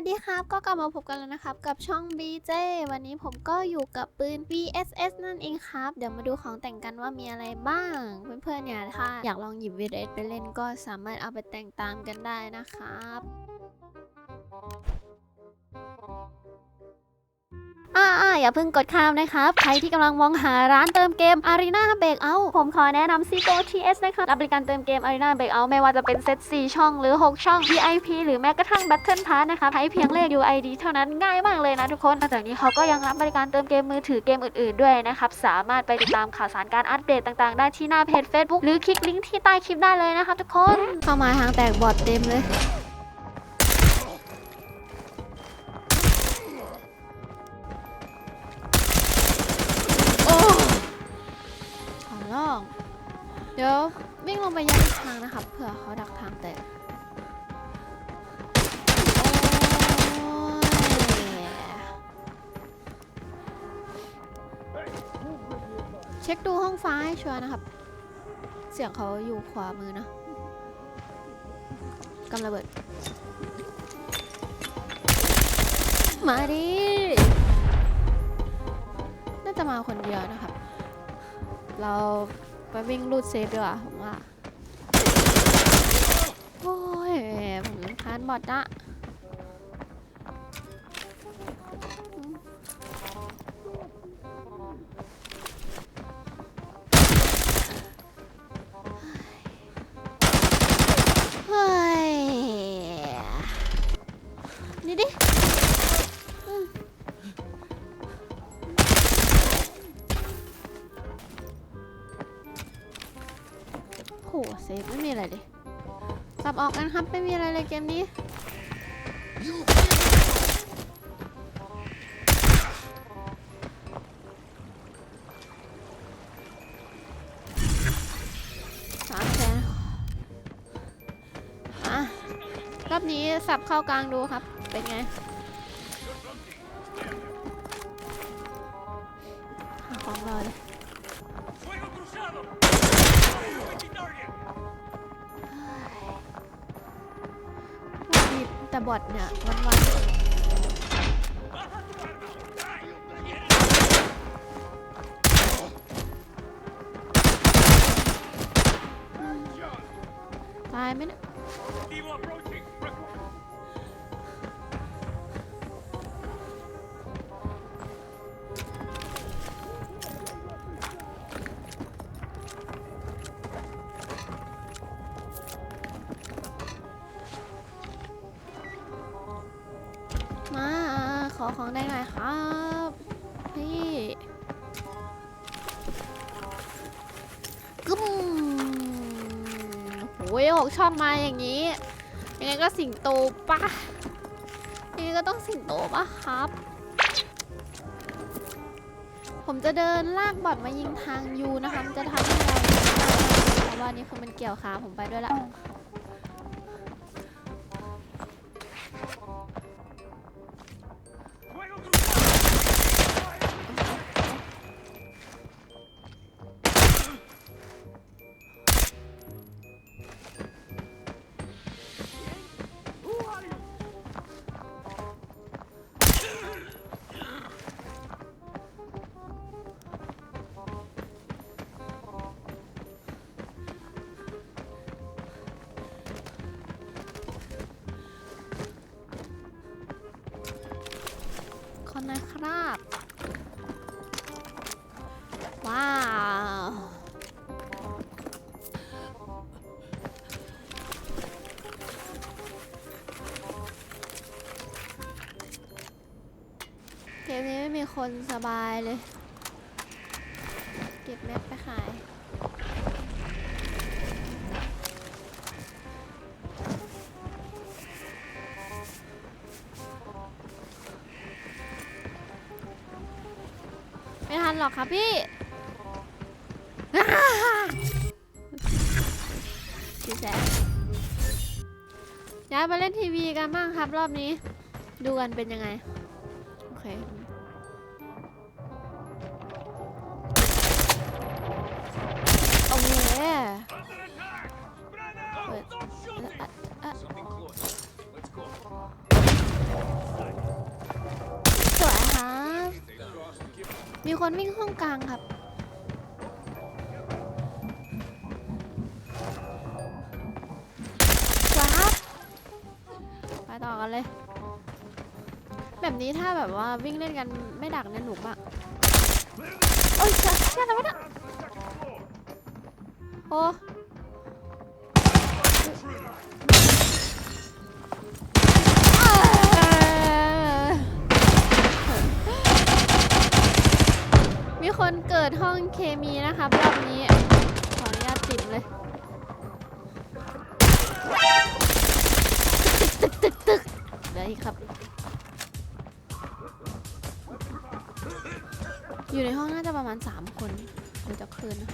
วัสดีครับ ก็กลับมาพบกันแล้วนะครับ กับช่อง BJ วันนี้ผมก็อยู่กับปืน VSS นั่นเองครับ เดี๋ยวมาดูของแต่งกันว่ามีอะไรบ้าง เพื่อนๆเนี่ยถ้าอยากลองหยิบ VSS ไปเล่นก็สามารถเอาไปแต่งตามกันได้นะครับ อ่าอ่าอย่าเพิ่งกดข้ามนะครับ ใครที่กำลังมองหาร้านเติมเกม Arena Breakout ผมขอแนะนำ Zico TS นะครับรับบริการเติมเกม Arena Breakout ไม่ว่าจะเป็นเซต 4 ช่องหรือ 6 ช่อง VIP หรือแม้กระทั่ง Battle Pass นะครับใช้เพียงเลข UID เท่านั้นง่ายมากเลยนะทุกคนนอกจากนี้เขาก็ยังรับบริการเติมเกมมือถือเกมอื่นๆด้วยนะครับสามารถไปติดตามข่าวสารการอัปเดตต่างๆ ได้ที่หน้าเพจ Facebook หรือคลิกลิงก์ที่ใต้คลิปได้เลยนะครับทุกคนเข้ามาทางแตกบอดเต็มเลย เดี๋ยววิ่งลงไปยังอีกทางนะครับเผื่อเขาดักทางแตกเช็คดูห้องฟ้าให้ชัวร์นะครับ เสียงเขาอยู่ขวามือนะกำระเบิด มาดิ น่าจะมาคนเดียวนะครับ เรา ไปวิ่งรูดเซฟดีกว่าผมว่า โอ้ย ผมรำคาญบอดนะ ครับ ไม่มีอะไรเลยเกมนี้ สามแสนอะรอบนี้สับเข้ากลางดูครับ เป็นไง ต หกชอบมาอย่างนี้ ยังไงก็สิงโตปะยังไงก็ต้องสิงโตปะครับ ผมจะเดินลากบอดมายิงทางยูนะคะ จะทำให้เราเพราะว่านี่คือมันเกี่ยวขาผมไปด้วยละ เกมนี้ไม่มีคนสบายเลย เก็บแม็กไปขาย ไม่ทันหรอกครับพี่พี่แจ๊คย้ายมาเล่นทีวีกันบ้างครับรอบนี้ ดูกันเป็นยังไง โอเค Yeah. Wait. สวยครับ มีคนวิ่งห้องกลางครับ สวยครับ ไปต่อกันเลย แบบนี้ถ้าแบบว่าวิ่งเล่นกันไม่ดักเนี่ยหนุกอะโอ้ยเช่แอะไรวเนี่ย โอ้มีคนเกิดห้องเคมีนะครับรอบนี้ ขออนุญาตติดเลย ตึกตึกตึกเหลืออีกครับ อยู่ในห้องน่าจะประมาณ 3 คนดูจากคืนนะ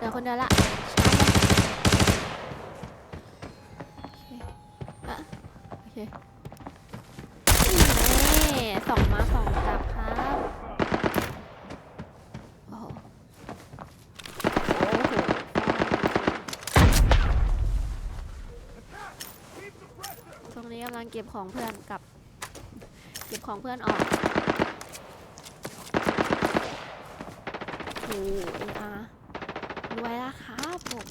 เดี๋ยวคนเดียวละชาโอเคอะโอเคนี่สองมาสองกลับครับโอ้โหตรงนี้กำลังเก็บของเพื่อนกลับ เก็บของเพื่อนออกโอ้โหเออาร ไวยแล้วครับผม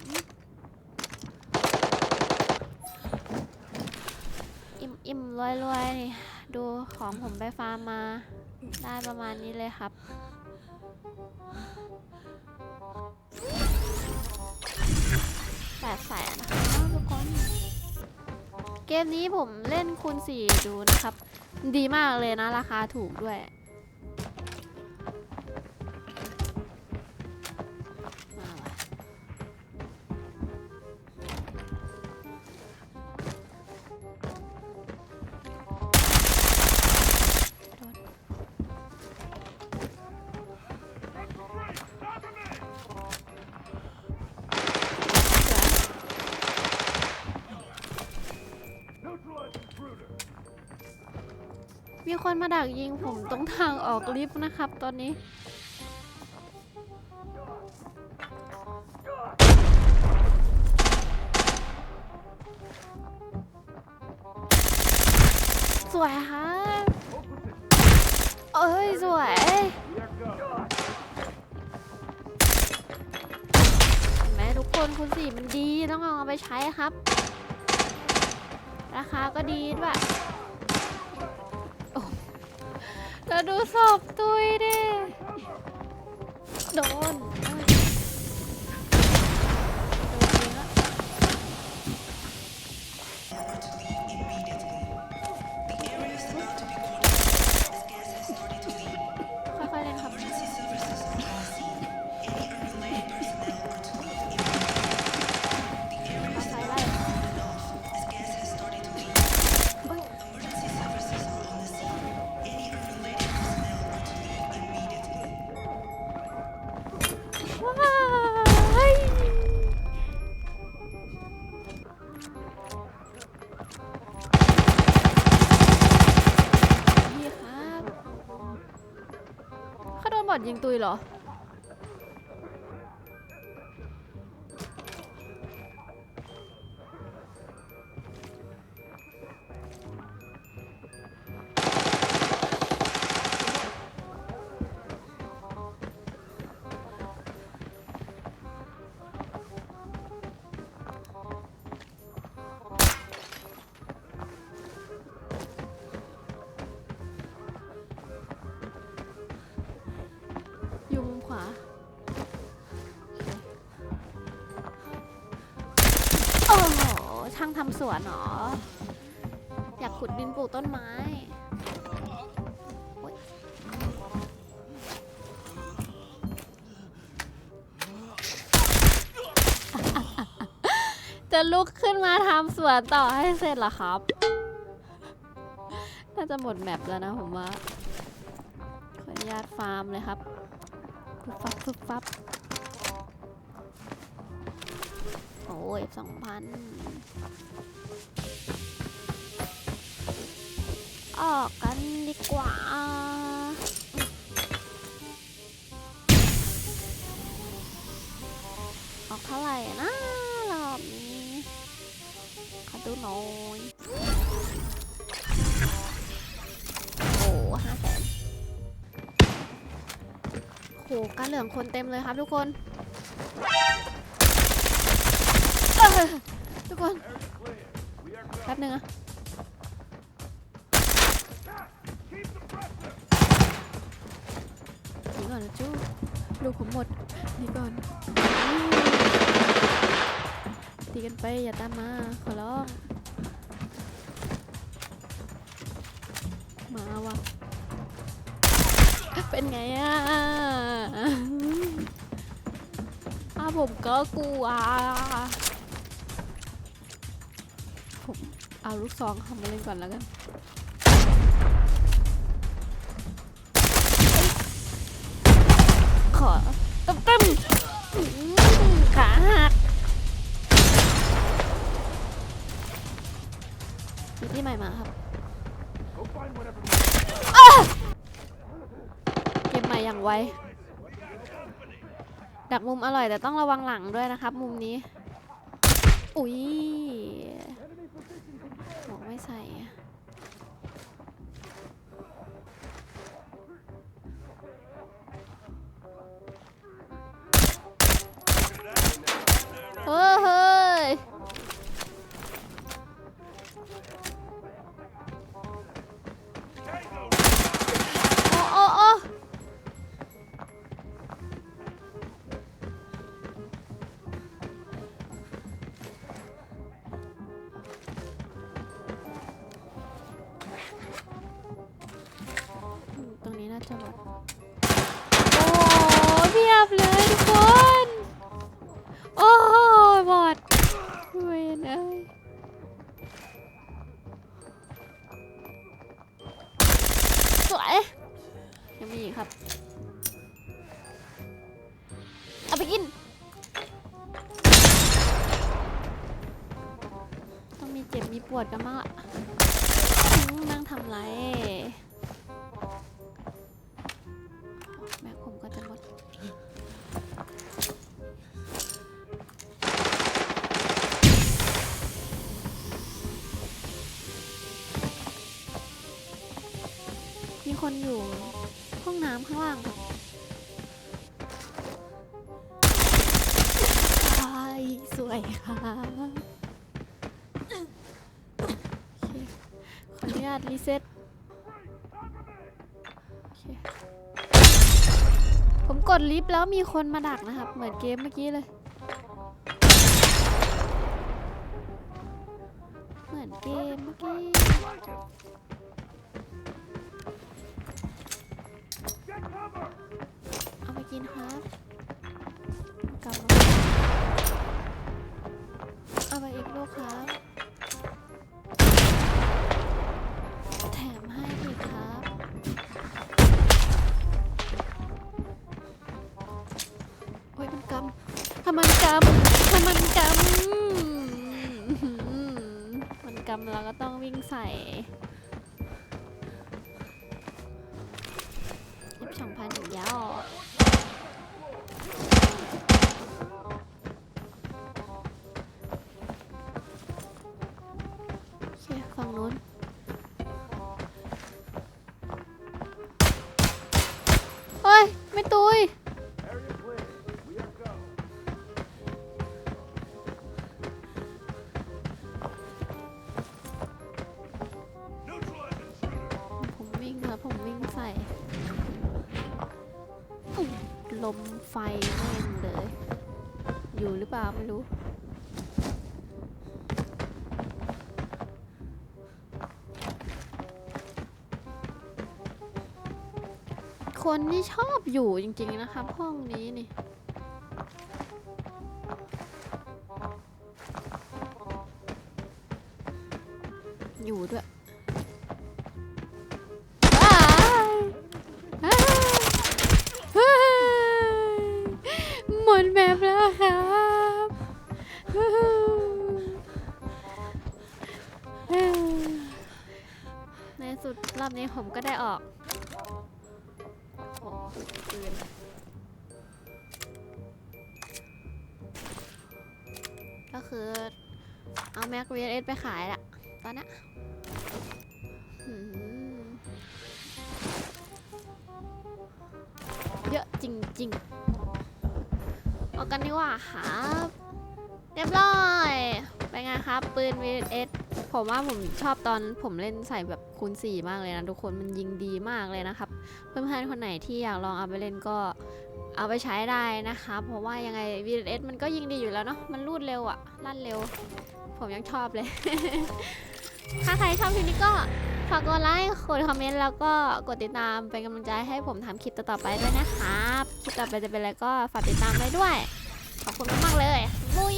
อิ่มอิ่มรวยรวยนี่ดูของผมไปฟาร์มมา ได้ประมาณนี้เลยครับ แปดแสนนะครับทุกคน เกมนี้ผมเล่นคูณ4ดูนะครับ ดีมากเลยนะ ราคาถูกด้วย คนมาดักยิงผมตรงทางออกลิฟต์นะครับ ตอนนี้ สวยครับเอ้ย สวย There goes! เห็นไหมทุกคนคุณสี่มันดีต้องเอาไปใช้ครับ ราคาก็ดีด้วย ดูศพตุยดิ โดน ยิงตุยเหรอ ช่างทำสวนเหรอ อยากขุดดินปลูกต้นไม้ จะลุกขึ้นมาทำสวนต่อให้เสร็จเหรอครับ น่าจะหมดแมปแล้วนะผมว่า ขออนุญาตฟาร์มเลยครับฟุบฟับฟุบฟับ โอ้ยสองพันออกกันดีกว่า ออกเท่าไหร่นะรอบนี้ขอดูหน่อยโอ้ห้าแสนโหการเหลืองคนเต็มเลยครับทุกคน ทุกคนแป๊บนึงอะหนีก่อนนะจู้ลูกผมหมดหนีก่อนตีกันไปอย่าตามมาขอร้องมาว่ะเป็นไงอะอาผมก็กลัว เอาลูกซองเข้ามาเล่นก่อนแล้วกันขอตึ้มตึ้มขาหักมีที่ใหม่มาครับเกมใหม่อย่างไวดักมุมอร่อยแต่ต้องระวังหลังด้วยนะครับ มุมนี้ อุ๊ย เฮ้ เอาไปกิน ต้องมีเจ็บมีปวดกันบ้างอะนั่งทำไรแม็กผมก็จะหมดมีคนอยู่ำข้างล่างค่ะใช่สวยค่ะขออนุญาตรีเซ็ตผมกดลิฟต์แล้วมีคนมาดักนะครับ เหมือนเกมเมื่อกี้เลย ใส่ยิบสองพันถึงยาวโอเคฝั่งนู้น อยู่หรือเปล่าไม่รู้คนนี่ชอบอยู่จริงๆนะครับห้องนี้นี่ อบนี้ผมก็ได้ออกโอ้ปืนก็คือ เอาแม็ก VS ไปขายละตอนนี้เยอะจริงๆเอากันดีกว่าครับ เรียบร้อยเป็นไงครับ ปืน VS ผมว่าผมชอบตอนผมเล่นใส่แบบคูณ4มากเลยนะทุกคนมันยิงดีมากเลยนะครับ เพื่อนๆคนไหนที่อยากลองเอาไปเล่นก็เอาไปใช้ได้นะคะ เพราะว่ายังไง VS มันก็ยิงดีอยู่แล้วเนาะมันรูดเร็วอะลั่นเร็ว ผมยังชอบเลย ถ้าใครชอบคลิปนี้ก็ฝากกดไลค์กดคอมเมนต์แล้วก็กดติดตามเป็นกำลังใจให้ผมทำคลิปต่อๆไปด้วยนะครับคลิปต่อไปจะเป็นอะไรก็ฝากติดตามไว้ด้วย ขอบคุณมากๆเลยบุย